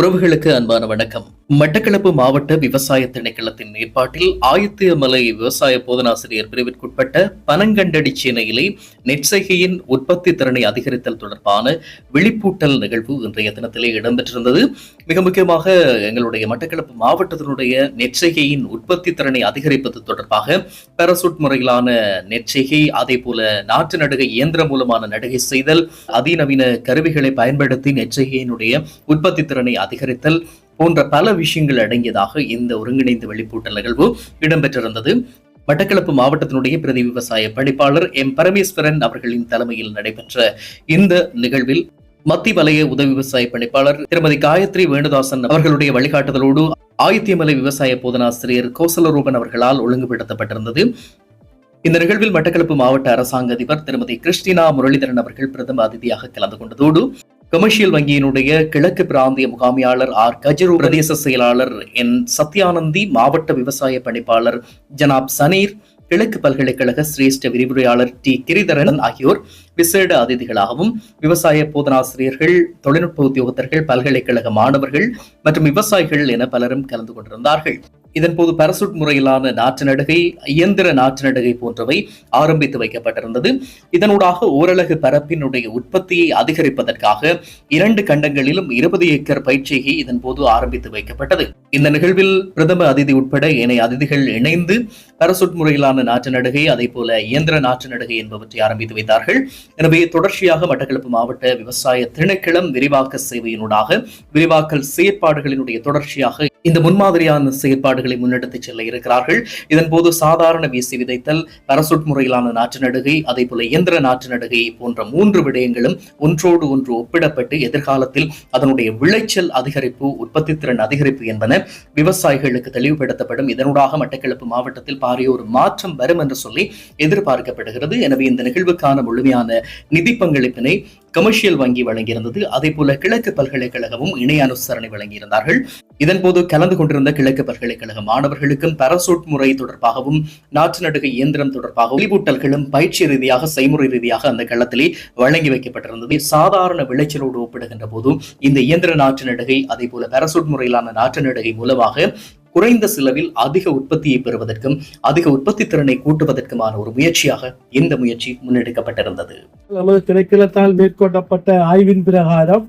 உறவுகளுக்கு அன்பான வணக்கம். மட்டக்களப்பு மாவட்ட விவசாய திணைக்களத்தின் ஏற்பாட்டில் ஆயத்தியமலை விவசாய போதனாசிரியர் பிரிவிற்குட்பட்ட பனங்கண்டடி சேனையிலே நெற்செய்கையின் உற்பத்தி திறனை அதிகரித்தல் தொடர்பான விழிப்பூட்டல் நிகழ்வு இன்றைய தினத்திலே இடம்பெற்றிருந்தது. மிக முக்கியமாக எங்களுடைய மட்டக்களப்பு மாவட்டத்தினுடைய நெற்செய்கையின் உற்பத்தி திறனை அதிகரிப்பது தொடர்பாக பேரசூட் முறையிலான நெற்செய்கை அதே போல நாட்டு நடுகை இயந்திரம் மூலமான நடுகை செய்தல் அதிநவீன கருவிகளை பயன்படுத்தி நெற்செய்கையினுடைய உற்பத்தி திறனை அதிகரித்தல் போன்ற பல விஷயங்கள் அடங்கியதாக இந்த ஒருங்கிணைந்த வெளிப்பூட்டல் நிகழ்வு இடம்பெற்றிருந்தது. மட்டக்களப்பு மாவட்டத்தினுடைய பிரதி விவசாய பணிப்பாளர் எம் பரமேஸ்வரன் அவர்களின் தலைமையில் நடைபெற்ற இந்த நிகழ்வில் மத்திய வலய உதவி விவசாய பணிப்பாளர் திருமதி காயத்ரி வேணுதாசன் அவர்களுடைய வழிகாட்டுதலோடு ஆயத்தியமலை விவசாய போதனாசிரியர் கோசலரூபன் அவர்களால் ஒழுங்குபடுத்தப்பட்டிருந்தது. இந்த நிகழ்வில் மட்டக்களப்பு மாவட்ட அரசாங்க அதிபர் திருமதி கிறிஸ்டினா முரளிதரன் அவர்கள் பிரதம அதிதியாக கலந்து கொண்டதோடு கமர்ஷியல் வங்கியினுடைய கிழக்கு பிராந்திய முகாமியாளர் ஆர். கஜரு பிரதேச செயலாளர் என். சத்யானந்தி மாவட்ட விவசாய பணிப்பாளர் ஜனாப் சனீர் கிழக்கு பல்கலைக்கழக சிரேஷ்ட விரிவுரையாளர் டி. கிரிதரன் ஆகியோர் விசேட அதிதிகளாகவும் விவசாய போதனாசிரியர்கள் தொழில்நுட்ப உத்தியோகத்தர்கள் பல்கலைக்கழக மாணவர்கள் மற்றும் விவசாயிகள் என பலரும் கலந்து கொண்டிருந்தார்கள். இதன்போது பரசுட் முறையிலான நாற்று நடுகை இயந்திர நாற்று நடுகை போன்றவை ஆரம்பித்து வைக்கப்பட்டிருந்தது. இதனூடாக ஓரலகு பரப்பினுடைய உற்பத்தியை அதிகரிப்பதற்காக இரண்டு கண்டங்களிலும் இருபது ஏக்கர் பயிற்சிகை இதன்போது ஆரம்பித்து வைக்கப்பட்டது. இந்த நிகழ்வில் பிரதம அதிதி உட்பட ஏனைய அதிதிகள் இணைந்து பரசுட் முறையிலான நாற்று நடுகை அதே போல இயந்திர நாற்று நடுகை என்பவற்றை ஆரம்பித்து வைத்தார்கள். எனவே தொடர்ச்சியாக மட்டக்களப்பு மாவட்ட விவசாய திணைக்களம் விரிவாக்க சேவையினூடாக விரிவாக்கல் செயற்பாடுகளினுடைய தொடர்ச்சியாக இந்த முன்மாதிரியான செயற்பாடுகளை முன்னெடுத்து செல்ல இருக்கிறார்கள். இதன்போது சாதாரண வீசி விதைத்தல் பரசுட் முறையிலான நாற்று நடுகை அதே போல இயந்திர நாற்று நடுகை போன்ற மூன்று விடயங்களும் ஒன்றோடு ஒன்று ஒப்பிடப்பட்டு எதிர்காலத்தில் அதனுடைய விளைச்சல் அதிகரிப்பு உற்பத்தி திறன் அதிகரிப்பு என்பன விவசாயிகளுக்கு தெளிவுபடுத்தப்படும். இதனூடாக மட்டக்களப்பு மாவட்டத்தில் பாரிய ஒரு மாற்றம் வரும் என்று சொல்லி எதிர்பார்க்கப்படுகிறது. எனவே இந்த நிகழ்வுக்கான முழுமையான நிதி பங்களிப்பினை கமர்ஷியல் வங்கி வழங்கியிருந்தது. அதே போல கிழக்கு பல்கலைக்கழகமும் இணை அனுசரணை வழங்கியிருந்தார்கள். இதன்போது கலந்து கொண்டிருந்த கிழக்கு பல்கலைக்கழக மாணவர்களுக்கும் பரசூட் முறை தொடர்பாகவும் நாற்று நடுகை இயந்திரம் தொடர்பாகவும் வெளிப்பூட்டல்களும் பயிற்சி ரீதியாக செய்முறை ரீதியாக அந்த களத்திலே வழங்கி வைக்கப்பட்டிருந்தது. சாதாரண விளைச்சலோடு ஒப்பிடுகின்ற போதும் இந்த இயந்திர நாற்று நடுகை அதே போல பரசூட் முறையிலான நாற்று நடுகை மூலமாக குறைந்த செலவில் அதிக உற்பத்தியை பெறுவதற்கும் அதிக உற்பத்தி திறனை கூட்டுவதற்குமான ஒரு முயற்சியாக இந்த முயற்சி முன்னெடுக்கப்பட்டிருந்தது. நமது திணைக்களத்தால் மேற்கொள்ளப்பட்ட ஆய்வின் பிரகாரம்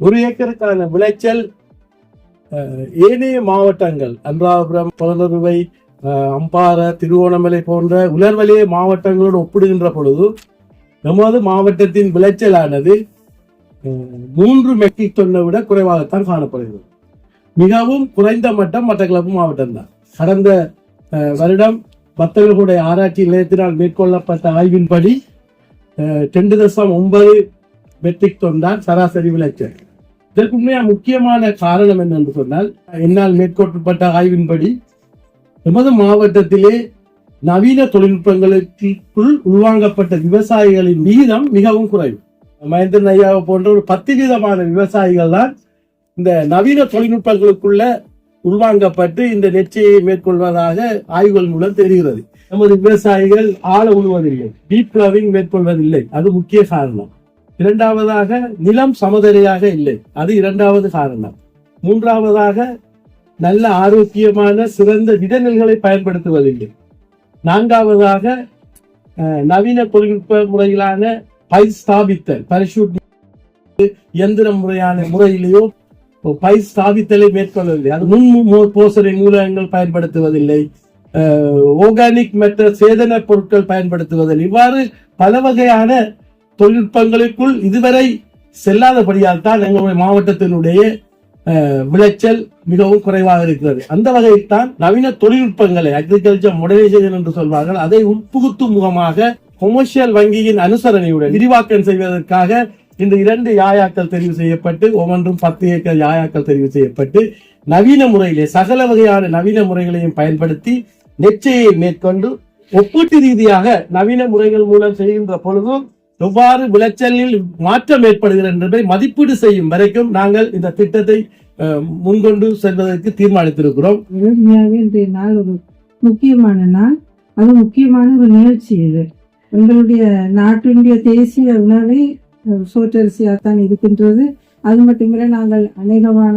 ஒரு ஏக்கருக்கான விளைச்சல் ஏனைய மாவட்டங்கள் அன்றாபுரம் புலனறுவை அஹ், அம்பாறை திருவோணமலை போன்ற உலர்வலிய மாவட்டங்களோடு ஒப்பிடுகின்ற பொழுது நமது மாவட்டத்தின் விளைச்சலானது மூன்று மெட்ரிக் டன்னை விட குறைவாகத்தான் காணப்படுகிறது. மிகவும் குறைந்த மட்டம் மட்டக்களப்பு மாவட்டம் தான். கடந்த வருடம் வர்த்தகர்களுடைய ஆராய்ச்சி நிலையத்தினால் மேற்கொள்ளப்பட்ட ஆய்வின்படி ரெண்டு தசம் ஒன்பது மெட்ரிக் டன் தான் சராசரி விளைச்சல். இதற்கு உண்மையா முக்கியமான காரணம் என்னென்று சொன்னால் என்னால் மேற்கொள்ளப்பட்ட ஆய்வின்படி எமது மாவட்டத்திலே நவீன தொழில்நுட்பங்களுக்குள் உள்வாங்கப்பட்ட விவசாயிகளின் விகிதம் மிகவும் குறைவு. மகேந்திரன் ஐயாவை போன்ற ஒரு பத்து விதமான விவசாயிகள் தான் இந்த நவீன தொழில்நுட்பங்களுக்குள்ள உள்வாங்கப்பட்டு இந்த நெச்சையை மேற்கொள்வதாக ஆய்வுகள் மூலம் தெரிகிறது. நமது விவசாயிகள் ஆழ உழுவதில்லை. டீப் பிளவிங் மேற்கொள்வதில்லை. அது முக்கிய காரணம். இரண்டாவதாக நிலம் சமதரையாக இல்லை. அது இரண்டாவது காரணம். மூன்றாவதாக நல்ல ஆரோக்கியமான சிறந்த விதநெல்களை பயன்படுத்துவதில்லை. நான்காவதாக அஹ், நவீன தொழில்நுட்ப முறையிலான பயிர் ஸ்தாபித்தல் பரிசூட் இயந்திர முறையான முறையிலேயோ பை ஸ்தாபித்தலை மேற்கொள்ளவில்லை. அது முன் போசரை போசனை மூலகங்கள் பயன்படுத்துவதில்லை. ஓர்கானிக் மற்ற சேதன பொருட்கள் பயன்படுத்துவதில் இவ்வாறு பல வகையான தொழில்நுட்பங்களுக்குள் இதுவரை செல்லாதபடியால் தான் எங்களுடைய மாவட்டத்தினுடைய விளைச்சல் மிகவும் குறைவாக இருக்கிறது. அந்த வகையில் தான் நவீன தொழில்நுட்பங்களை அக்ரிகல்ச்சர் மாடர்னைசேஷன் என்று சொல்வார்கள் அதை உட்புகுத்தும் முகமாக கொமர்ஷியல் வங்கியின் அனுசரணையுடன் விரிவாக்கம் செய்வதற்காக இந்த இரண்டு யாயாக்கள் தெரிவு செய்யப்பட்டு ஒவ்வொன்றும் பத்து ஏக்கர் யாயாக்கள் தெரிவு செய்யப்பட்டு நவீன முறையிலே சகல வகையான நவீன முறைகளையும் பயன்படுத்தி நெச்சையை மேற்கொண்டு ஒப்பீட்டு ரீதியாக நவீன முறைகள் மூலம் செய்கின்ற பொழுதும் எவ்வாறு விளைச்சலில் மாற்றம் ஏற்படுகிறது என்பதை மதிப்பீடு செய்யும் வரைக்கும் நாங்கள் இந்த திட்டத்தை முன்கொண்டு செல்வதற்கு தீர்மானித்திருக்கிறோம். இன்றைய நாள் ஒரு முக்கியமான நாள். அது முக்கியமான ஒரு நிகழ்ச்சி இது. எங்களுடைய நாட்டினுடைய தேசிய உணவை சோற்றரிசியாக தான் இருக்கின்றது. அது மட்டுமில்லை நாங்கள் அநேகமான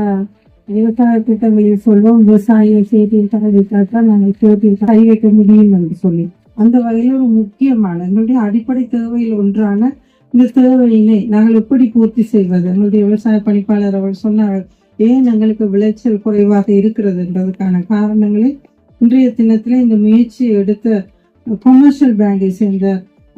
விவசாய திட்டங்களில் சொல்வோம். விவசாய செய்தியில் தரவிட்டால் தான் நாங்கள் சேவையில் கை வைக்க முடியும் என்று சொல்லி. அந்த வகையில் ஒரு முக்கியமான எங்களுடைய அடிப்படை தேவையில் ஒன்றான இந்த தேவையினை நாங்கள் எப்படி பூர்த்தி செய்வது? எங்களுடைய விவசாய பணிப்பாளர் அவர் சொன்னார்கள் ஏன் எங்களுக்கு விளைச்சல் குறைவாக இருக்கிறது? என்பதற்கான காரணங்களை இன்றைய தினத்தில் இந்த முயற்சி எடுத்த கொமர்ஷியல் பேங்கை சேர்ந்த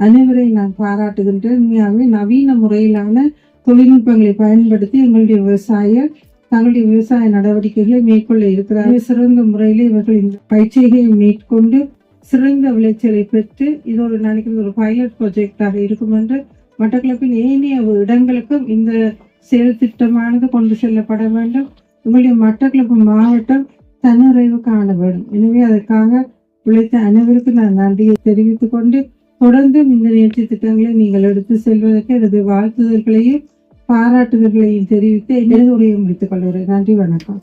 அனைவரை நான் பாராட்டுகின்றேன். உண்மையாகவே நவீன முறையிலான தொழில்நுட்பங்களை பயன்படுத்தி எங்களுடைய விவசாய தங்களுடைய விவசாய நடவடிக்கைகளை மேற்கொள்ள இருக்கிறார்கள். சிறந்த முறையில் இவர்கள் இந்த பயிற்சிகளை மேற்கொண்டு சிறந்த விளைச்சலை பெற்று இது ஒரு நினைக்கிறது ஒரு பைலட் ப்ராஜெக்டாக இருக்கும் என்று மட்டக்களப்பின் ஏனைய இடங்களுக்கும் இந்த செயல் திட்டமானது கொண்டு செல்லப்பட வேண்டும். உங்களுடைய மட்டக்களப்பு மாவட்டம் தன்னிறைவு காண வேண்டும். எனவே அதற்காக உழைத்த அனைவருக்கும் நான் நன்றியை தெரிவித்துக் கொண்டு தொடர்ந்து இந்த நிகழ்ச்சி திட்டங்களை நீங்கள் எடுத்து செல்வதற்கு எனது வாழ்த்துதல்களையும் பாராட்டுதல்களையும் தெரிவித்து எனது உரையை முடித்துக் கொள்கிறேன். நன்றி வணக்கம்.